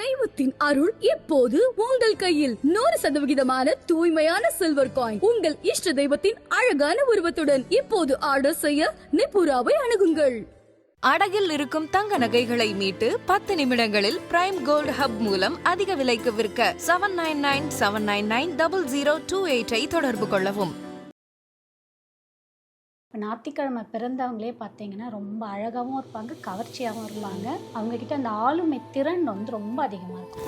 தெய்வத்தின் அருள் இப்போது உங்கள் கையில். நூறு சதவிகிதமான தூய்மையான சில்வர் காயின் உங்கள் இஷ்ட தெய்வத்தின் அழகான உருவத்துடன் இப்போது ஆர்டர் செய்ய நிபுராவை அணுகுங்கள். அடகில் இருக்கும் தங்க நகைகளை மீட்டு பத்து நிமிடங்களில் பிரைம் கோல்ட் ஹப் மூலம் அதிக விலைக்கு விற்க seven nine nine seven nine nine double zero two எயிட்டை தொடர்பு கொள்ளவும். இப்போ ஞாயிற்றுக்கிழமை பிறந்தவங்களே பார்த்தீங்கன்னா ரொம்ப அழகாகவும் இருப்பாங்க கவர்ச்சியாகவும் இருப்பாங்க. அவங்கக்கிட்ட அந்த ஆளுமை திறன் வந்து ரொம்ப அதிகமாக இருக்கும்.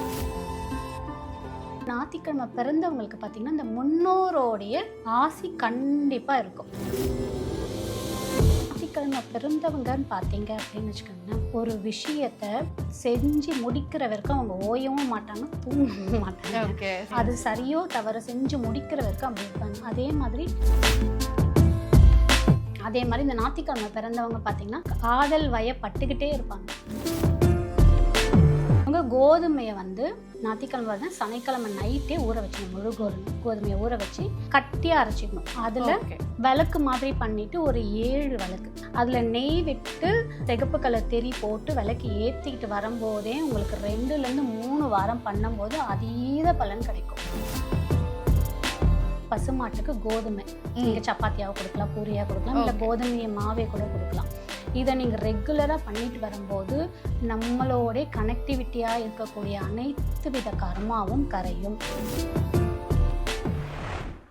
ஞாயிற்றுக்கிழமை பிறந்தவங்களுக்கு பார்த்தீங்கன்னா இந்த முன்னோரோடைய ஆசி கண்டிப்பாக இருக்கும். ஞாயிற்றுக்கிழமை பிறந்தவங்கன்னு பார்த்தீங்க அப்படின்னு வச்சுக்கோங்களேன் ஒரு விஷயத்த செஞ்சு முடிக்கிற வரைக்கும் அவங்க ஓயவும் மாட்டாங்க தூங்கவும் மாட்டாங்க. அது சரியோ தவறு செஞ்சு முடிக்கிற வரைக்கும் அப்படி இருப்பாங்க. அதே மாதிரி அதே மாதிரி இந்த ஞாயிற்றுக்கிழமை பிறந்தவங்க பார்த்தீங்கன்னா காதல் வயப்பட்டுக்கிட்டே இருப்பாங்க. அவங்க கோதுமையை வந்து வந்து சனிக்கிழமை நைட்டே ஊற வச்சுக்கணும். முழு கோதுமை கோதுமையை ஊற வச்சு கட்டியாக அரைச்சிக்கணும். அதில் விளக்கு மாதிரி பண்ணிட்டு ஒரு ஏழு விளக்கு. அதில் நெய் விட்டு சிகப்பு கலர் தெரி போட்டு விளக்கு ஏற்றிக்கிட்டு வரும்போதே உங்களுக்கு ரெண்டுலேருந்து மூணு வாரம் பண்ணும்போது அதீத பலன் கிடைக்கும். பசுமாட்டுக்கு கோதுமை. நீங்கள் சப்பாத்தியாக கொடுக்கலாம் பூரியாக கொடுக்கலாம் இல்லை. கோதுமையை மாவே கூட கொடுக்கலாம். இதை நீங்கள் ரெகுலராக பண்ணிட்டு வரும்போது நம்மளோட கனெக்டிவிட்டியாக இருக்கக்கூடிய அனைத்து வித கர்மாவும் கரையும்.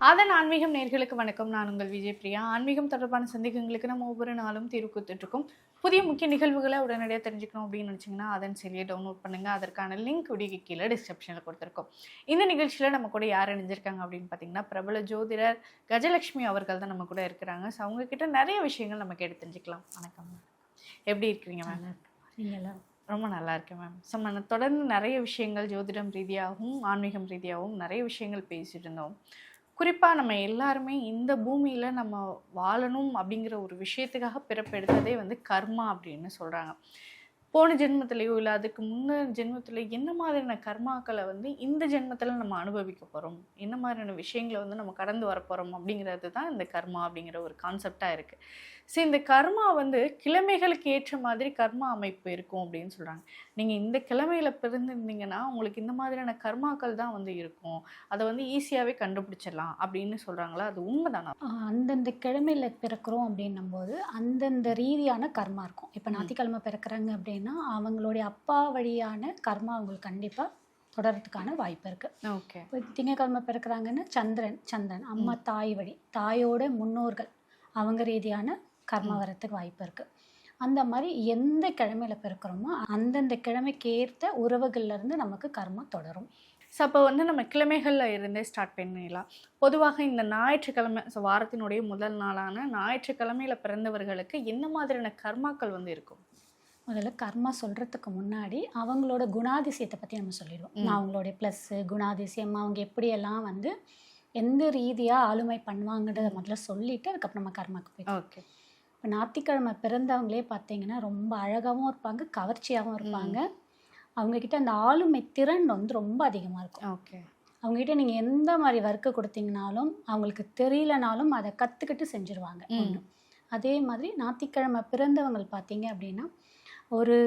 அதன் ஆன்மீகம் நேர்களுக்கு வணக்கம். நான் உங்கள் விஜய் பிரியா. ஆன்மீகம் தொடர்பான சந்தேகங்களுக்கு நம்ம ஒவ்வொரு நாளும் தீர்வு கொடுத்துட்டு இருக்கோம் புதிய முக்கிய நிகழ்வுகளை உடனடியாக தெரிஞ்சுக்கணும் அப்படின்னு நினச்சிங்கன்னா அதன் செயலியை டவுன்லோட் பண்ணுங்க. அதற்கான லிங்க் வீடியோக்கு கீழே டிஸ்கிரிப்ஷனில் கொடுத்துருக்கோம். இந்த நிகழ்ச்சியில் நம்ம கூட யார் இணைஞ்சிருக்காங்க அப்படின்னு பார்த்தீங்கன்னா பிரபல ஜோதிடர் கஜலட்சுமி அவர்கள் தான் நம்ம கூட இருக்கிறாங்க. ஸோ அவங்க கிட்ட நிறைய விஷயங்கள் நம்ம கேட்டு தெரிஞ்சுக்கலாம். வணக்கம் மேம் எப்படி இருக்கிறீங்க மேம் நீங்களாம் ரொம்ப நல்லா இருக்கேன் மேம் ஸோ நம்ம தொடர்ந்து நிறைய விஷயங்கள் ஜோதிடம் ரீதியாகவும் ஆன்மீகம் ரீதியாகவும் நிறைய விஷயங்கள் பேசிட்டு இருந்தோம். குறிப்பாக நம்ம எல்லாருமே இந்த பூமியில் நம்ம வாழணும் அப்படிங்கிற ஒரு விஷயத்துக்காக பிறப்பெடுத்ததே வந்து கர்மா அப்படின்னு சொல்கிறாங்க போன ஜென்மத்திலேயோ இல்லை அதுக்கு முன்ன ஜென்மத்தில் என்ன மாதிரியான கர்மாக்களை வந்து இந்த ஜென்மத்தில் நம்ம அனுபவிக்க போகிறோம் என்ன மாதிரியான விஷயங்களை வந்து நம்ம கடந்து வர போகிறோம் அப்படிங்கிறது தான் இந்த கர்மா அப்படிங்கிற ஒரு கான்செப்டாக இருக்குது ஸோ இந்த கர்மா வந்து கிழமைகளுக்கு ஏற்ற மாதிரி கர்மா அமைப்பு இருக்கும் அப்படின்னு சொல்கிறாங்க நீங்கள் இந்த கிழமையில பிறந்திருந்தீங்கன்னா உங்களுக்கு இந்த மாதிரியான கர்மாக்கள் தான் வந்து இருக்கும். அதை வந்து ஈஸியாகவே கண்டுபிடிச்சிடலாம் அப்படின்னு சொல்கிறாங்களா அது உண்மைதானா? அந்தந்த கிழமையில் பிறக்கிறோம் அப்படின்னும் போது அந்தந்த ரீதியான கர்மா இருக்கும். இப்போ ஞாயிற்றுக்கிழமை பிறக்கிறாங்க அப்படின்னா அவங்களுடைய அப்பா வழியான கர்மா அவங்களுக்கு கண்டிப்பாக தொடர்றதுக்கான வாய்ப்பு இருக்குது ஓகே. இப்போ திங்கக்கிழமை பிறக்கிறாங்கன்னா சந்திரன் சந்திரன் அம்மா தாய் வழி தாயோட முன்னோர்கள் அவங்க ரீதியான கர்மா. வரத்துக்கு வாய்ப்பு இருக்குது அந்த மாதிரி எந்த கிழமையில பிறக்கிறோமோ அந்தந்த கிழமைக்கு ஏற்ற உறவுகள்ல இருந்து நமக்கு கர்மா தொடரும். ஸோ அப்போ வந்து நம்ம கிழமைகளில் இருந்தே ஸ்டார்ட் பண்ணிடலாம். பொதுவாக இந்த ஞாயிற்றுக்கிழமை ஸோ வாரத்தினுடைய முதல் நாளான ஞாயிற்றுக்கிழமையில பிறந்தவர்களுக்கு என்ன மாதிரியான கர்மாக்கள் வந்து இருக்கும்? முதல்ல கர்மா சொல்கிறதுக்கு முன்னாடி அவங்களோட குணாதிசயத்தை பற்றி நம்ம சொல்லிடுவோம். ம். அவங்களுடைய ப்ளஸ்ஸு குணாதிசயம் அவங்க எப்படியெல்லாம் வந்து எந்த ரீதியாக ஆளுமை பண்ணுவாங்கன்றத முதல்ல சொல்லிட்டு அதுக்கப்புறம் நம்ம கர்மாக்கு போய் ஓகே இப்போ ஞாயிற்றுக்கிழமை பிறந்தவங்களே பார்த்தீங்கன்னா ரொம்ப அழகாகவும் இருப்பாங்க கவர்ச்சியாகவும் இருப்பாங்க. அவங்கக்கிட்ட அந்த ஆளுமை திறன் வந்து ரொம்ப அதிகமாக இருக்கும். ஓகே. அவங்ககிட்ட நீங்கள் எந்த மாதிரி ஒர்க்கு கொடுத்தீங்கனாலும் அவங்களுக்கு தெரியலனாலும் அதை கற்றுக்கிட்டு செஞ்சுருவாங்க. அதே மாதிரி ஞாயிற்றுக்கிழமை பிறந்தவங்க பார்த்தீங்க அப்படின்னா ஒரு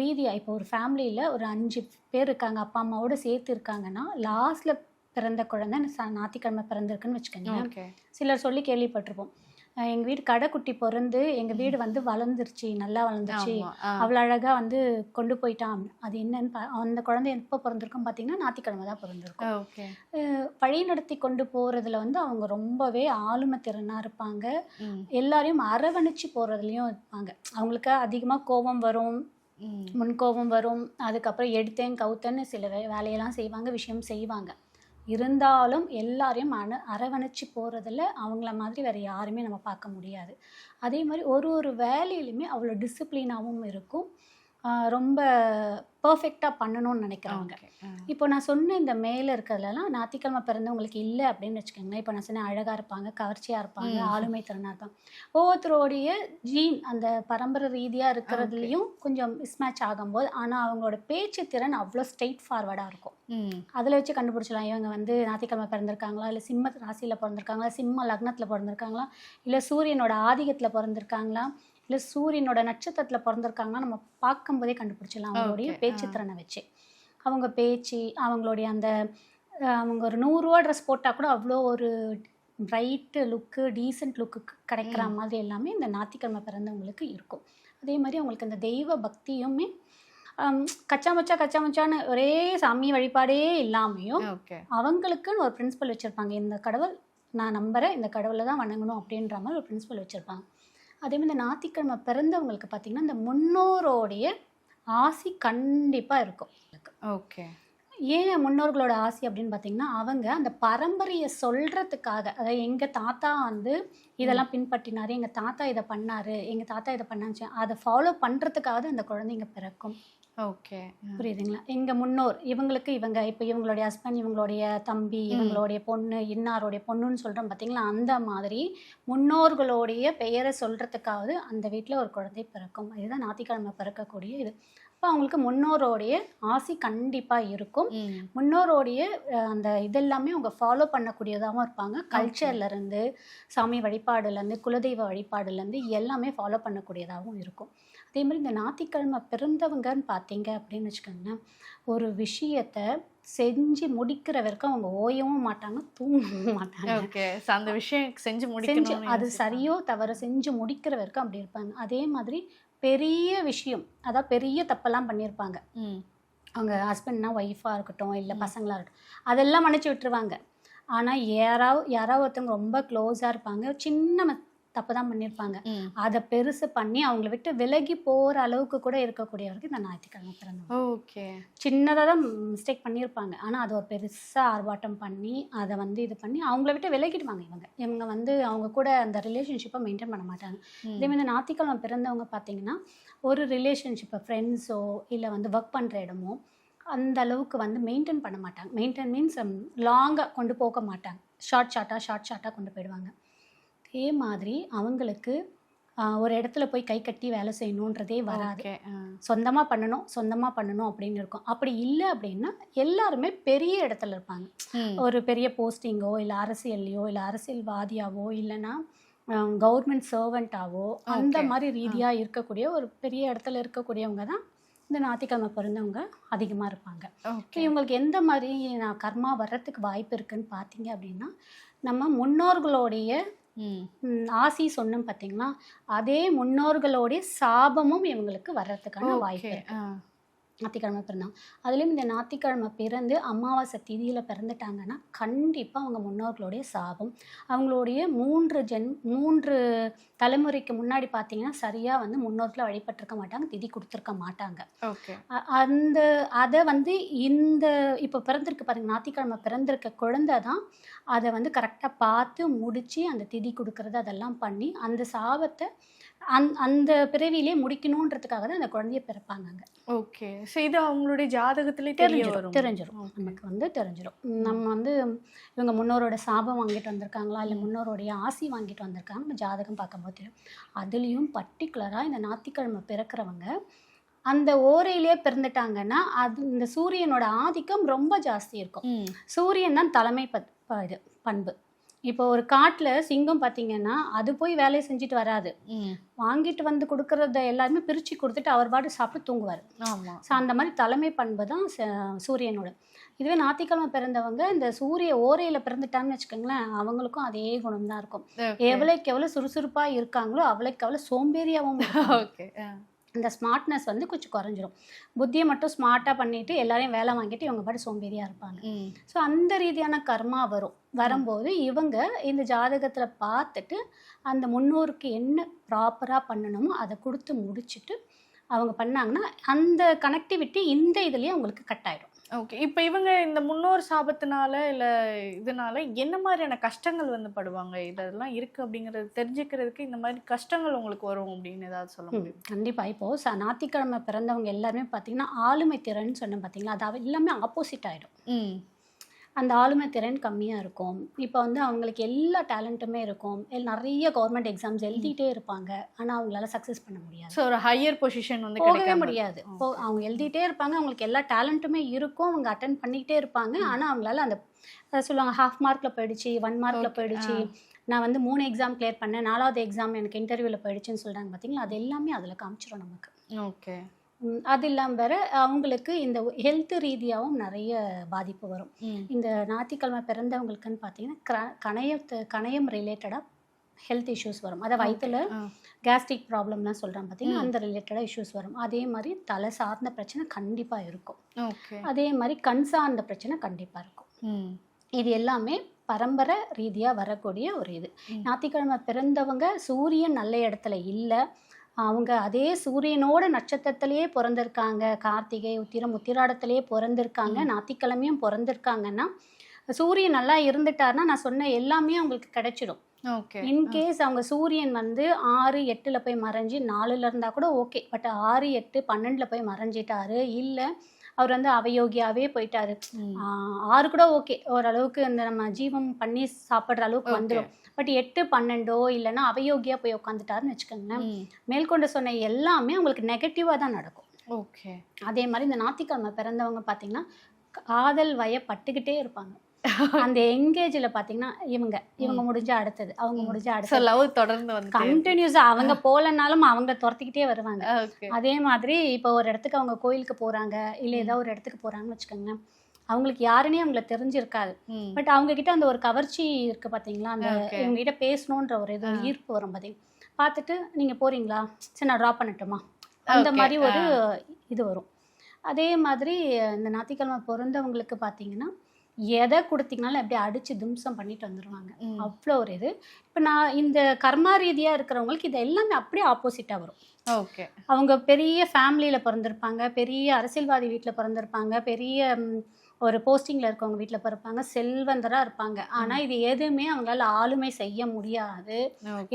ரீதியாக இப்போ ஒரு ஃபேமிலியில் ஒரு அஞ்சு பேர் இருக்காங்க அப்பா அம்மாவோட சேர்த்து இருக்காங்கன்னா லாஸ்ட்டில் பிறந்த குழந்தை ஞாயிற்றுக்கிழமை பிறந்திருக்குன்னு வச்சுக்கோங்க சிலர் சொல்லி கேள்விப்பட்டிருப்போம். அஹ் எங்க வீடு கடைக்குட்டி பிறந்து எங்க வீடு வந்து வளர்ந்துருச்சு நல்லா வளர்ந்துருச்சு. அவ்வளோ அழகா வந்து கொண்டு போயிட்டான். அது என்னன்னு அந்த குழந்தை எப்போ பிறந்திருக்கும் பார்த்தீங்கன்னா ஞாயிற்றுக்கிழமை தான் பிறந்திருக்கும். வழி நடத்தி கொண்டு போறதுல வந்து அவங்க ரொம்பவே ஆளுமை திறனா இருப்பாங்க. எல்லாரையும் அரவணைச்சு போறதுலயும் இருப்பாங்க. அவங்களுக்கு அதிகமா கோபம் வரும். முன்கோபம் வரும். அதுக்கப்புறம் எடுத்தேன் கவுத்தேன்னு சில வேலையெல்லாம் செய்வாங்க விஷயம் செய்வாங்க. இருந்தாலும் எல்லாரையும் அண அரவணைச்சு போகிறதுல அவங்கள மாதிரி வேறு யாருமே நம்ம பார்க்க முடியாது. அதே மாதிரி ஒரு ஒரு வேலையிலுமே அவ்வளோ டிசிப்ளினாகவும் இருக்கும். ரொம்ப பர்ஃபெக்டாக பண்ணணும்னு ஆ. இப்போ நான் சொன்ன இந்த மேலே இருக்கிறதுலலாம் ஞாயிற்றுக்கிழமை பிறந்தவங்களுக்கு இல்லை அப்படின்னு வச்சுக்கோங்களேன். இப்போ நான் சொன்னேன் அழகாக இருப்பாங்க கவர்ச்சியாக இருப்பாங்க. ஆளுமை திறனாக இருப்பாங்க ஒவ்வொருத்தரோடைய ஜீன் அந்த பரம்பரை ரீதியாக இருக்கிறதுலையும் கொஞ்சம் மிஸ்மேட்ச் ஆகும்போது ஆனால் அவங்களோட பேச்சு திறன் அவ்வளோ ஸ்ட்ரெயிட் ஃபார்வர்டாக இருக்கும் அதில் வச்சு கண்டுபிடிச்சலாம் இவங்க வந்து ஞாயிற்றுக்கிழமை பிறந்திருக்காங்களா? இல்லை சிம்ம ராசியில் பிறந்திருக்காங்களா? சிம்ம லக்னத்தில் பிறந்திருக்காங்களா? இல்லை சூரியனோட ஆதிக்கத்தில் பிறந்திருக்காங்களா? இல்லை சூரியனோட நட்சத்திரத்தில் பிறந்திருக்காங்கன்னா நம்ம பார்க்கும்போதே கண்டுபிடிச்சிடலாம் அவங்களுடைய Okay, பேச்சு ஆ. திறனை வச்சு. அவங்க பேச்சு அவங்களுடைய அந்த அவங்க ஒரு நூறுரூவா ட்ரெஸ் போட்டால் கூட அவ்வளோ ஒரு பிரைட்டு லுக்கு டீசென்ட் லுக்கு கிடைக்கிற. மாதிரி எல்லாமே இந்த ஞாயிற்றுக்கிழமை பிறந்தவங்களுக்கு இருக்கும். அதே மாதிரி அவங்களுக்கு அந்த தெய்வ பக்தியுமே கச்சா மச்சா கச்சா மச்சான்னு ஒரே சாமி வழிபாடே இல்லாமையும் அவங்களுக்குன்னு ஒரு பிரின்சிபல் வச்சுருப்பாங்க. இந்த கடவுள் நான் நம்புகிறேன் இந்த கடவுளை தான் வணங்கணும் அப்படின்ற மாதிரி ஒரு பிரின்சிபல் வச்சுருப்பாங்க. அதே மாதிரி இந்த ஞாயிற்றுக்கிழமை பிறந்தவங்களுக்கு பார்த்திங்கன்னா இந்த முன்னோரோடைய ஆசி கண்டிப்பாக இருக்கும். ஓகே. ஏன் முன்னோர்களோட ஆசி அப்படின்னு பார்த்தீங்கன்னா அவங்க அந்த பரம்பரையை சொல்கிறதுக்காக அதாவது எங்கள் தாத்தா வந்து இதெல்லாம் பின்பற்றினாரு எங்கள் தாத்தா இதை பண்ணாரு எங்கள் தாத்தா இதை பண்ணாச்சு அதை ஃபாலோ பண்ணுறதுக்காக அந்த குழந்தைங்க பிறக்கும். ஓகே. புரியுதுங்களா? எங்கள் முன்னோர் இவங்களுக்கு இவங்க இப்போ இவங்களுடைய ஹஸ்பண்ட் இவங்களுடைய தம்பி இவங்களுடைய பொண்ணு இன்னாருடைய பொண்ணுன்னு சொல்கிறோம் பார்த்தீங்களா அந்த மாதிரி முன்னோர்களுடைய பெயரை சொல்கிறதுக்காவது அந்த வீட்டில் ஒரு குழந்தை பிறக்கும். இதுதான் ஞாயிற்றுக்கிழமை பிறக்கக்கூடிய இது. அப்போ அவங்களுக்கு முன்னோரோடைய ஆசி கண்டிப்பாக இருக்கும். முன்னோரோடைய அந்த இதெல்லாமே அவங்க ஃபாலோ பண்ணக்கூடியதாகவும் இருப்பாங்க. கல்ச்சர்லேருந்து சாமி வழிபாடுலேருந்து குலதெய்வ வழிபாடுலேருந்து எல்லாமே ஃபாலோ பண்ணக்கூடியதாகவும் இருக்கும். அதே மாதிரி இந்த ஞாயிற்றுக்கிழமை பிறந்தவங்கன்னு பார்த்தீங்க அப்படின்னு வச்சுக்கோங்களேன் ஒரு விஷயத்த செஞ்சு முடிக்கிற வரைக்கும் அவங்க ஓயவும் மாட்டாங்க தூங்கவும் மாட்டாங்க. அந்த விஷயம் செஞ்சு செஞ்சு அது சரியோ தவறு செஞ்சு முடிக்கிற வரைக்கும் அப்படி இருப்பாங்க. அதே மாதிரி பெரிய விஷயம் அதாவது பெரிய தப்பெல்லாம் பண்ணியிருப்பாங்க. அவங்க ஹஸ்பண்ட்னா ஒய்ஃபாக இருக்கட்டும் இல்லை பசங்களாக இருக்கட்டும் அதெல்லாம் மன்னிச்சு விட்டுருவாங்க. ஆனால் யாராவது யாராவது ஒருத்தவங்க ரொம்ப க்ளோஸாக இருப்பாங்க. சின்ன தப்பு தான் பண்ணியிருப்பாங்க அதை பெருசு பண்ணி அவங்கள விட்டு விலகி போகிற அளவுக்கு கூட இருக்கக்கூடியவருக்கு இந்த ஞாயிற்றுக்கிழமை பிறந்தவங்க ஓகே. சின்னதாக தான் மிஸ்டேக் பண்ணியிருப்பாங்க ஆனால் அதை ஒரு பெருசாக ஆர்ப்பாட்டம் பண்ணி அதை வந்து இது பண்ணி அவங்கள விட்டு விலகிடுவாங்க இவங்க. இவங்க வந்து அவங்க கூட அந்த ரிலேஷன்ஷிப்பை மெயின்டைன் பண்ண மாட்டாங்க. இதே மாதிரி ஞாயிற்றுக்கிழமை பிறந்தவங்க பார்த்தீங்கன்னா ஒரு ரிலேஷன்ஷிப்பை ஃப்ரெண்ட்ஸோ இல்லை வந்து ஒர்க் பண்ணுற இடமோ அந்த அளவுக்கு வந்து மெயின்டைன் பண்ண மாட்டாங்க. மெயின்டைன் மீன்ஸ் லாங்காக கொண்டு போக மாட்டாங்க. ஷார்ட் ஷார்ட்டாக ஷார்ட் ஷார்ட்டாக கொண்டு போயிடுவாங்க. அதே மாதிரி அவங்களுக்கு ஒரு இடத்துல போய் கை கட்டி வேலை செய்யணுன்றதே வராது. சொந்தமாக பண்ணணும் சொந்தமாக பண்ணணும் அப்படின்னு இருக்கும். அப்படி இல்லை அப்படின்னா எல்லாருமே பெரிய இடத்துல இருப்பாங்க. ஒரு பெரிய போஸ்டிங்கோ இல்லை அரசியல்லையோ இல்லை அரசியல்வாதியாவோ இல்லைன்னா கவர்மெண்ட் சர்வெண்ட்டாவோ அந்த. மாதிரி ரீதியாக இருக்கக்கூடிய ஒரு பெரிய இடத்துல இருக்கக்கூடியவங்க தான் இந்த ஞாயிற்றுக்கிழமை பிறந்தவங்க அதிகமாக இருப்பாங்க. இவங்களுக்கு எந்த மாதிரி நான் கர்மா வர்றதுக்கு வாய்ப்பு இருக்குன்னு பார்த்தீங்க அப்படின்னா நம்ம முன்னோர்களுடைய ஆசி சொன்னோம் பார்த்தீங்களா அதே முன்னோர்களுடைய சாபமும் இவங்களுக்கு வர்றதுக்கான வாய்ப்பு ஞாயிற்றுக்கிழமை பிறந்தவங்க அதுலேயும் இந்த ஞாயிற்றுக்கிழமை பிறந்து அமாவாசை திதியில் பிறந்துட்டாங்கன்னா கண்டிப்பாக அவங்க முன்னோர்களுடைய சாபம். அவங்களுடைய மூன்று ஜென் மூன்று தலைமுறைக்கு முன்னாடி பார்த்தீங்கன்னா சரியாக வந்து முன்னோர்களை வழிபட்டிருக்க மாட்டாங்க திதி கொடுத்துருக்க மாட்டாங்க. அந்த அதை வந்து இந்த இப்போ பிறந்திருக்கு பாருங்க ஞாயிற்றுக்கிழமை பிறந்திருக்க குழந்தை தான் அதை வந்து கரெக்டாக பார்த்து முடித்து அந்த திதி கொடுக்கறது அதெல்லாம் பண்ணி அந்த சாபத்தை அந் அந்த பிறவியிலே முடிக்கணுன்றதுக்காக தான் அந்த குழந்தைய பிறப்பாங்க. ஓகே. ஸோ இது அவங்களுடைய ஜாதகத்திலே தெரிஞ்சிடும் தெரிஞ்சிடும். நமக்கு வந்து தெரிஞ்சிடும் நம்ம வந்து இவங்க முன்னோரோட சாபம் வாங்கிட்டு வந்திருக்காங்களா? இல்லை முன்னோருடைய ஆசி வாங்கிட்டு வந்திருக்காங்க நம்ம ஜாதகம் பார்க்கும்போது தெரியும். அதுலேயும் பர்டிகுலராக இந்த ஞாயிற்றுக்கிழமை பிறக்கிறவங்க அந்த ஓரையிலே பிறந்துட்டாங்கன்னா அது இந்த சூரியனோட ஆதிக்கம் ரொம்ப ஜாஸ்தி இருக்கும். சூரியன் தான் தலைமை ப- இது பண்பு. இப்போ ஒரு காட்டில் சிங்கம் பார்த்தீங்கன்னா அது போய் வேலையை செஞ்சுட்டு வராது. வாங்கிட்டு வந்து கொடுக்கறத எல்லாருமே பிரித்து கொடுத்துட்டு அவர் பாட்டு சாப்பிட்டு தூங்குவார். ஸோ அந்த மாதிரி தலைமை பண்பு தான் சூரியனோட. இதுவே ஞாயிற்றுக்கிழமை பிறந்தவங்க இந்த சூரிய ஓரையில் பிறந்துட்டாங்கன்னு வச்சுக்கோங்களேன் அவங்களுக்கும் அதே குணம் தான் இருக்கும் எவ்வளோக்கு எவ்வளோ சுறுசுறுப்பாக இருக்காங்களோ அவ்வளோக்கு எவ்வளோ சோம்பேறியாகவும். ஓகே இந்த ஸ்மார்ட்னஸ் வந்து கொஞ்சம் குறைஞ்சிரும். புத்தியை மட்டும் ஸ்மார்ட்டாக பண்ணிட்டு எல்லாரையும் வேலை வாங்கிட்டு இவங்க பாட்டு சோம்பேறியாக இருப்பாங்க. ஸோ அந்த ரீதியான கர்மா வரும். வரும்போது இவங்க இந்த ஜாதகத்தில் பார்த்துட்டு அந்த முன்னோருக்கு என்ன ப்ராப்பராக பண்ணணுமோ அதை கொடுத்து முடிச்சுட்டு அவங்க பண்ணாங்கன்னா அந்த கனெக்டிவிட்டி இந்த இதுலேயே அவங்களுக்கு கட் ஆயிடும். ஓகே இப்போ இவங்க இந்த முன்னோர் சாபத்தினால இல்லை இதனால என்ன மாதிரியான கஷ்டங்கள் வந்து படுவாங்க? இதெல்லாம் இருக்கு அப்படிங்கிறது தெரிஞ்சுக்கிறதுக்கு இந்த மாதிரி கஷ்டங்கள் உங்களுக்கு வரும் அப்படின்னு ஏதாவது சொல்ல முடியும்? கண்டிப்பாக இப்போது ச ஞாயிற்றுக்கிழமை பிறந்தவங்க எல்லாருமே பார்த்தீங்கன்னா ஆளுமை திறன் சொன்னேன் பார்த்தீங்களா அது எல்லாமே ஆப்போசிட் ஆகிடும் அந்த ஆளுமை திறன் கம்மியாக இருக்கும். இப்போ வந்து அவங்களுக்கு எல்லா டேலண்ட்டுமே இருக்கும். எல் நிறைய கவர்மெண்ட் எக்ஸாம்ஸ் எழுதிட்டே இருப்பாங்க. ஆனால் அவங்களால சக்ஸஸ் பண்ண முடியாது. ஸோ ஒரு ஹையர் பொசிஷன் வந்து போகவே முடியாது. இப்போ அவங்க எழுதிட்டே இருப்பாங்க. அவங்களுக்கு எல்லா டேலண்ட்டுமே இருக்கும். அவங்க அட்டன் பண்ணிக்கிட்டே இருப்பாங்க. ஆனால் அவங்களால அந்த சொல்லுவாங்க ஹாஃப் மார்க்கில் போயிடுச்சு ஒன் மார்க்கில் போயிடுச்சு. நான் வந்து மூணு எக்ஸாம் கிளியர் பண்ணேன். நாலாவது எக்ஸாம் எனக்கு இன்டர்வியூவில் போயிடுச்சுன்னு சொல்கிறாங்க பார்த்தீங்களா அது எல்லாமே அதில் காமிச்சிரும் நமக்கு. ஓகே அது இல்லாமல் வேற அவங்களுக்கு இந்த ஹெல்த் ரீதியாகவும் நிறைய பாதிப்பு வரும். இந்த ஞாயிற்றுக்கிழமை பிறந்தவங்களுக்குன்னு பார்த்தீங்கன்னா கணையத்து கணையம் ரிலேட்டடாக ஹெல்த் இஷ்யூஸ் வரும் அதை வயிற்றுல. கேஸ்ட்ரிக் ப்ராப்ளம்லாம் சொல்கிறாங்க பார்த்தீங்கன்னா. அந்த ரிலேட்டடாக இஷ்யூஸ் வரும் அதே மாதிரி தலை சார்ந்த பிரச்சனை கண்டிப்பாக இருக்கும் அதே மாதிரி கண் சார்ந்த பிரச்சனை கண்டிப்பாக இருக்கும். இது எல்லாமே பரம்பரை ரீதியாக வரக்கூடிய ஒரு இது. ஞாயிற்றுக்கிழமை பிறந்தவங்க சூரியன் நல்ல இடத்துல இல்லை அவங்க அதே சூரியனோட நட்சத்திரத்திலேயே பிறந்திருக்காங்க. கார்த்திகை உத்திரம் உத்திராடத்திலேயே பிறந்திருக்காங்க. ம். ஞாயிற்றுக்கிழமையும் பிறந்திருக்காங்கன்னா சூரியன் நல்லா இருந்துட்டாருன்னா நான் சொன்ன எல்லாமே அவங்களுக்கு கிடைச்சிடும். ஓகே. இன்கேஸ் அவங்க சூரியன் வந்து ஆறு எட்டில் போய் மறைஞ்சு நாலுல இருந்தா கூட ஓகே. பட் ஆறு எட்டு பன்னெண்டில் போய் மறைஞ்சிட்டாரு. இல்லை அவர் வந்து அவயோகியாவே போயிட்டாரு. ஆறு கூட ஓகே. ஓரளவுக்கு இந்த நம்ம ஜீவம் பண்ணி சாப்பிட்ற அளவுக்கு. வந்துடும் பட் எட்டு பன்னெண்டோ இல்லைன்னா அவயோகியா போய் உட்காந்துட்டாருன்னு வச்சுக்கோங்களேன். மேற்கொண்டு சொன்ன எல்லாமே அவங்களுக்கு நெகட்டிவாக தான் நடக்கும். ஓகே. அதே மாதிரி இந்த ஞாயிற்றுக்கிழமை பிறந்தவங்க பார்த்தீங்கன்னா காதல் வயப்பட்டுக்கிட்டே இருப்பாங்க. அந்த எங்கேஜில் பார்த்தீங்கன்னா இவங்க இவங்க முடிஞ்சா அடுத்தது அவங்க. முடிஞ்சா அடுத்தது. லவ் தொடர்ந்து வந்து கண்டினியூஸாக அவங்க போகலனாலும் அவங்க துரத்திக்கிட்டே வருவாங்க. அதே மாதிரி இப்போ ஒரு இடத்துக்கு அவங்க கோயிலுக்கு போகிறாங்க இல்லை ஏதோ ஒரு இடத்துக்கு போகிறாங்கன்னு வச்சுக்கோங்களேன் அவங்களுக்கு யாருன்னே அவங்கள தெரிஞ்சிருக்காது. பட் அவங்க கிட்ட அந்த ஒரு கவர்ச்சி இருக்கு பாத்தீங்களா? அந்த. இவங்க கிட்ட பேசணுன்ற ஒரு இது. ஈர்ப்பு வரும் பாத்தீங்க. பார்த்துட்டு நீங்க போறீங்களா? சரி நான் ட்ராப் பண்ணட்டுமா? அந்த மாதிரி ஒரு இது வரும். அதே மாதிரி இந்த ஞாயிற்றுக்கிழமை பிறந்தவங்களுக்கு பார்த்தீங்கன்னா எதை கொடுத்தீங்கனாலும் அப்படியே அடிச்சு தும்சம் பண்ணிட்டு வந்துடுவாங்க. அவ்வளோ ஒரு இது. இப்போ நான் இந்த கர்மா ரீதியாக இருக்கிறவங்களுக்கு இது எல்லாமே அப்படியே ஆப்போசிட்டாக வரும். ஓகே. அவங்க பெரிய ஃபேமிலியில் பிறந்திருப்பாங்க பெரிய அரசியல்வாதி வீட்டில் பிறந்திருப்பாங்க பெரிய ஒரு போஸ்டிங்கில் இருக்கவங்க வீட்டில் பிறப்பாங்க செல்வந்தராக இருப்பாங்க. ஆனால் இது எதுவுமே அவங்களால ஆளுமை செய்ய முடியாது.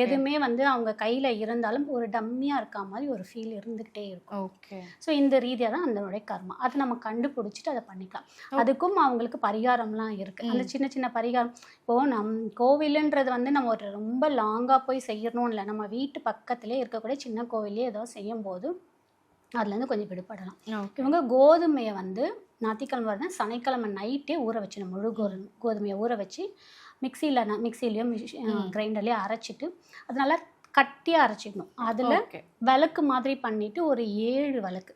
எதுவுமே வந்து அவங்க கையில் இருந்தாலும் ஒரு டம்மியாக இருக்க மாதிரி ஒரு ஃபீல் இருந்துக்கிட்டே இருக்கும். ஓகே. ஸோ இந்த ரீதியாக தான் அதனுடைய கர்மா. அதை நம்ம கண்டுபிடிச்சிட்டு அதை பண்ணிக்கலாம். அதுக்கும் அவங்களுக்கு பரிகாரம்லாம் இருக்குது அந்த சின்ன சின்ன பரிகாரம். இப்போது நம் கோவிலுன்றது வந்து நம்ம ஒரு ரொம்ப லாங்காக போய் செய்யணும் இல்லை. நம்ம வீட்டு பக்கத்துலேயே இருக்கக்கூடிய சின்ன கோவிலே ஏதோ செய்யும்போது அதுலேருந்து கொஞ்சம் விடுபடலாம். இவங்க கோதுமையை வந்து ஞாயிற்றுக்கிழமை வரணும் சனிக்கிழமை நைட்டே ஊற வச்சிடணும். முழு கோதுமை கோதுமையை ஊற வச்சு மிக்சியில் மிக்சிலையோ கிரைண்டர்லேயோ அரைச்சிட்டு அது நல்லா கட்டியாக அரைச்சிக்கணும். அதில் விளக்கு மாதிரி பண்ணிட்டு ஒரு ஏழு விளக்கு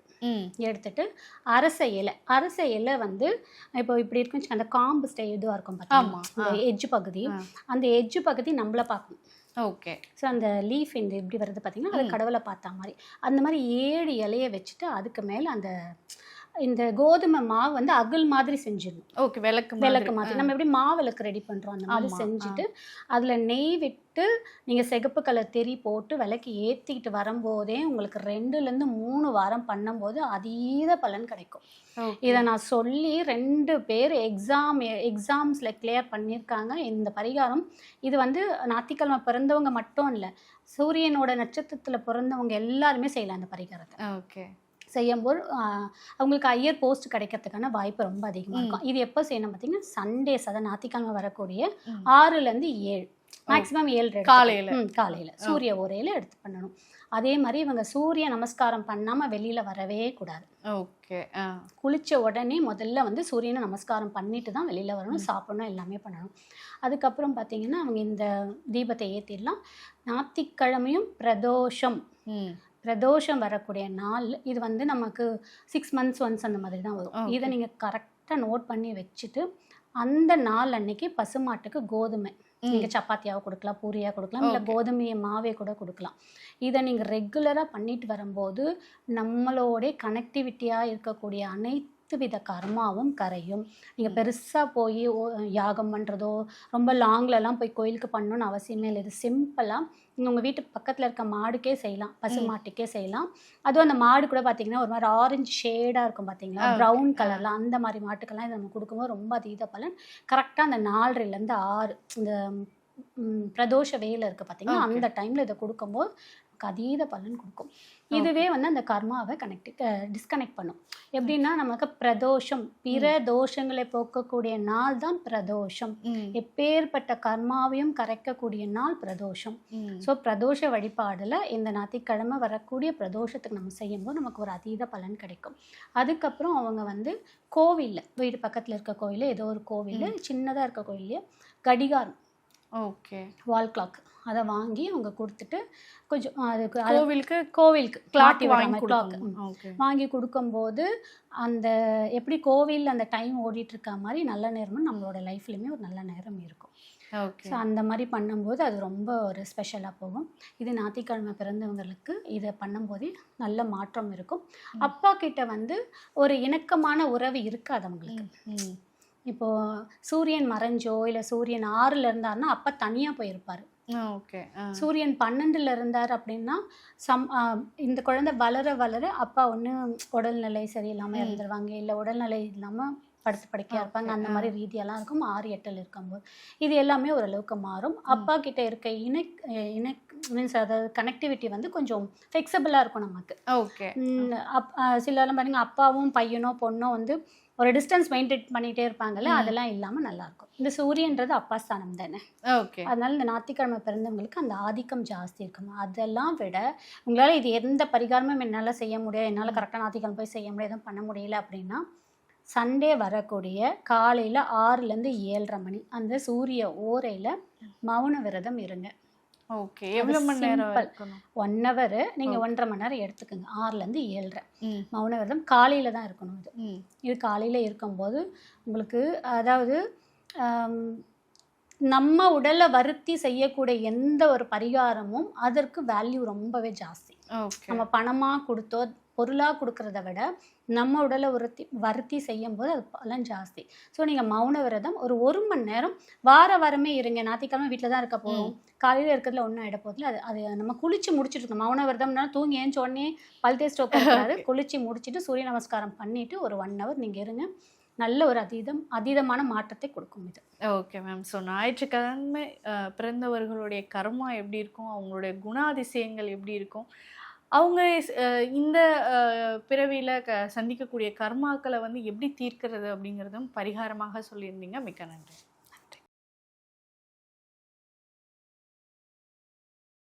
எடுத்துட்டு அரச இலை அரச இலை வந்து இப்போ இப்படி வச்சுக்கோங்க, அந்த காம்பு ஸ்டை இதுவாக இருக்கும் அந்த எஜ்ஜு பகுதி. அந்த எஜ்ஜு பகுதி நம்மளை பார்க்கணும் ஓகே. ஸோ அந்த லீஃப் இந்த இப்படி வருது பார்த்தீங்கன்னா அது கடவுளை பார்த்தா மாதிரி. அந்த மாதிரி ஏழு இலையை வச்சுட்டு அதுக்கு மேலே அந்த இந்த கோதுமை மாவு வந்து அகல் மாதிரி செஞ்சிடணும் ஓகே விளக்கு விளக்கு மாதிரி. நம்ம எப்படி மாவிளக்கு ரெடி பண்ணுறோம் அந்த மாதிரி செஞ்சுட்டு அதில் நெய் விட்டு நீங்கள் சிகப்பு கலர் தெரி போட்டு விளக்கு ஏற்றிக்கிட்டு வரும்போதே உங்களுக்கு ரெண்டுலேருந்து மூணு வாரம் பண்ணும்போது அதீத பலன் கிடைக்கும். இதை நான் சொல்லி ரெண்டு பேர் எக்ஸாம் எக்ஸாம்ஸில் கிளியர் பண்ணியிருக்காங்க. இந்த பரிகாரம் இது வந்து ஞாயிற்றுக்கிழமை பிறந்தவங்க மட்டும் இல்லை சூரியனோட நட்சத்திரத்தில் பிறந்தவங்க எல்லாருமே செய்யலாம் அந்த பரிகாரத்தை. ஓகே. செய்யும்போது அவங்களுக்கு ஐயர் போஸ்ட் கிடைக்கிறதுக்கான வாய்ப்பு ரொம்ப அதிகமாக இருக்கும். இது எப்போ செய்யணும் பார்த்தீங்கன்னா சண்டேஸ் அதாவது ஞாயிற்றுக்கிழமை வரக்கூடிய. ஆறுலேருந்து ஏழு. மேக்ஸிமம் ஏழு காலையில. காலையில். சூரிய உரையில் எடுத்து பண்ணணும். அதே மாதிரி இவங்க சூரிய நமஸ்காரம் பண்ணாமல் வெளியில் வரவே கூடாது. ஓகே குளிச்ச உடனே முதல்ல வந்து சூரியனை நமஸ்காரம் பண்ணிட்டு தான் வெளியில் வரணும். சாப்பிடணும் எல்லாமே பண்ணணும். அதுக்கப்புறம் பார்த்தீங்கன்னா அவங்க இந்த தீபத்தை ஏற்றிடலாம் ஞாயிற்றுக்கிழமையும் பிரதோஷம். பிரதோஷம் வரக்கூடிய நாள் இது வந்து நமக்கு சிக்ஸ் மந்த்ஸ் ஒன்ஸ் அந்த மாதிரி தான் வரும். இதை நீங்கள் கரெக்டாக நோட் பண்ணி வச்சுட்டு அந்த நாள் அன்னைக்கு பசுமாட்டுக்கு கோதுமை நீங்கள் சப்பாத்தியாக கொடுக்கலாம் பூரியாக கொடுக்கலாம் இல்லை. கோதுமையை மாவே கூட கொடுக்கலாம் இதை நீங்கள் ரெகுலராக பண்ணிட்டு வரும்போது நம்மளோட கனெக்டிவிட்டியாக இருக்கக்கூடிய அனைத்து வித கர்மாவும் கரையும். நீங்கள் பெருசாக போய் யாகம் பண்ணுறதோ ரொம்ப லாங்லலாம் போய் கோயிலுக்கு பண்ணணும்னு அவசியமே இல்லை. இது சிம்பிளாக நீங்கள் உங்கள் வீட்டு பக்கத்தில் இருக்க மாடுக்கே செய்யலாம். பசு மாட்டுக்கே செய்யலாம். அதுவும் அந்த மாடு கூட பார்த்தீங்கன்னா ஒரு மாதிரி ஆரஞ்சு ஷேடாக இருக்கும் பார்த்தீங்களா. ப்ரௌன் கலரில் அந்த மாதிரி மாட்டுக்கெல்லாம் இதை நம்ம கொடுக்கும்போது ரொம்ப அதீத பலன். கரெக்டாக அந்த நாலரைலேருந்து ஆறு இந்த பிரதோஷ வேலை இருக்குது பார்த்தீங்கன்னா. அந்த டைமில் இதை கொடுக்கும்போது நமக்கு அதீத பலன் கொடுக்கும். இதுவே வந்து அந்த கர்மாவை கனெக்ட் டிஸ்கனெக்ட் பண்ணும். எப்படின்னா நமக்கு பிரதோஷம் பிற தோஷங்களை போக்கக்கூடிய நாள் தான் பிரதோஷம். எப்பேற்பட்ட கர்மாவையும் கரைக்கக்கூடிய நாள் பிரதோஷம். ஸோ பிரதோஷ வழிபாடில் இந்த ஞாயிற்றுக்கிழமை வரக்கூடிய பிரதோஷத்துக்கு நம்ம செய்யும்போது நமக்கு ஒரு அதீத பலன் கிடைக்கும். அதுக்கப்புறம் அவங்க வந்து கோவிலில் வீடு பக்கத்தில் இருக்க கோவில் ஏதோ ஒரு கோவில் சின்னதாக இருக்க கோயிலே கடிகாரம். ஓகே வால் கிளாக் அதை வாங்கி அவங்க கொடுத்துட்டு கொஞ்சம் அதுக்கு அது கோவிலுக்கு கோவிலுக்கு கிளாக் விடுற வாங்கி. ஓகே. வாங்கி கொடுக்கும்போது அந்த எப்படி கோவிலில் அந்த டைம் ஓடிட்டு இருக்க மாதிரி நல்ல நேரமும் நம்மளோட லைஃப்லையுமே ஒரு நல்ல நேரம் இருக்கும். ஸோ அந்த மாதிரி பண்ணும்போது அது ரொம்ப ஒரு ஸ்பெஷலாக போகும். இது ஞாயிற்றுக்கிழமை பிறந்தவங்களுக்கு இதை பண்ணும்போதே நல்ல மாற்றம் இருக்கும். அப்பா கிட்ட வந்து ஒரு இணக்கமான உறவு இருக்காது அவங்களுக்கு. ம் இப்போ சூரியன் மறைஞ்சோ இல்லை சூரியன் ஆறுல இருந்தாருன்னா அப்பா தனியாக போயிருப்பார். ஓகே. சூரியன் பன்னெண்டுல இருந்தார் அப்படின்னா சம் இந்த குழந்தை வளர வளர அப்பா ஒன்று உடல்நிலை சரியில்லாமல். இருந்துருவாங்க இல்லை உடல்நிலை இல்லாமல் படுத்து படுக்கையாக இருப்பாங்க. அந்த. மாதிரி ரீதியெல்லாம் இருக்கும். ஆறு எட்டில் இருக்கும்போது. இது எல்லாமே ஓரளவுக்கு மாறும். அப்பா கிட்ட இருக்க இணக் இணக் மீன்ஸ் அதாவது கனெக்டிவிட்டி வந்து கொஞ்சம் ஃப்ளெக்சிபிளாக இருக்கும் நமக்கு. ஓகே. அப் ஆ, சிலர்லாம் பாருங்க அப்பாவும் பையனோ பொண்ணோ வந்து ஒரு டிஸ்டன்ஸ் மெயின்டைன் பண்ணிகிட்டே இருப்பாங்கல்ல. அதெல்லாம் இல்லாமல் நல்லாயிருக்கும் இந்த சூரியன்றது அப்பா ஸ்தானம் தானே. ஓகே. அதனால இந்த ஞாயிற்றுக்கிழமை பிறந்தவங்களுக்கு அந்த ஆதிக்கம் ஜாஸ்தி இருக்கணும் அதெல்லாம் விட உங்களால் இது எந்த பரிகாரமும் என்னால் செய்ய முடியாது என்னால் கரெக்டாக ஞாயிற்றுக்கிழமை போய் செய்ய முடியாது எதுவும் பண்ண முடியல அப்படின்னா சண்டே வரக்கூடிய காலையில் ஆறுலேருந்து ஏழரை மணி அந்த சூரிய ஓரையில் மௌன விரதம் இருங்க. ஓகே எவ்வளவு மணி நேரம் ஒன் ஹவர் நீங்கள். ஒன்றரை மணி நேரம் எடுத்துக்கோங்க. ஆறுலேருந்து ஏழரை. மௌன விரதம் காலையில் தான் இருக்கணும் இது இது காலையில் இருக்கும்போது உங்களுக்கு அதாவது நம்ம உடலை வருத்தி செய்யக்கூடிய எந்த ஒரு பரிகாரமும் அதற்கு வேல்யூ ரொம்பவே ஜாஸ்தி. நம்ம பணமாக கொடுத்தோ பொருளாக கொடுக்கறத விட நம்ம உடலை உறுத்தி வருத்தி செய்யும்போது அது பலன் ஜாஸ்தி. ஸோ நீங்கள் மௌன விரதம் ஒரு ஒரு மணி நேரம் வார வாரமே இருங்க. ஞாயிற்றுக்கிழமை வீட்டில் தான் இருக்க போகிறோம் காலையில் இருக்கிறதுல ஒன்றும் ஆகிட போதில்ல அது அது நம்ம குளிச்சு முடிச்சுட்டு இருக்கோம். மௌன விரதம்னா தூங்கி ஏஞ்ச உடனே பல் தேய்ச்சிட்டு உட்காரக்கூடாது குளிச்சு முடிச்சுட்டு சூரிய நமஸ்காரம் பண்ணிட்டு ஒரு ஒன் ஹவர் நீங்கள் இருங்க. நல்ல ஒரு அதீதம் அதீதமான மாற்றத்தை கொடுக்கும் இது. ஓகே மேம் ஸோ ஞாயிற்றுக்கிழமை பிறந்தவர்களுடைய கர்மா எப்படி இருக்கும்? அவங்களுடைய குணாதிசயங்கள் எப்படி இருக்கும்? அவங்க இந்த பிறவியில் க சந்திக்கக்கூடிய கர்மாக்களை வந்து எப்படி தீர்க்கிறது அப்படிங்கிறதும் பரிகாரமாக சொல்லியிருந்தீங்க. மிக்க நன்றி.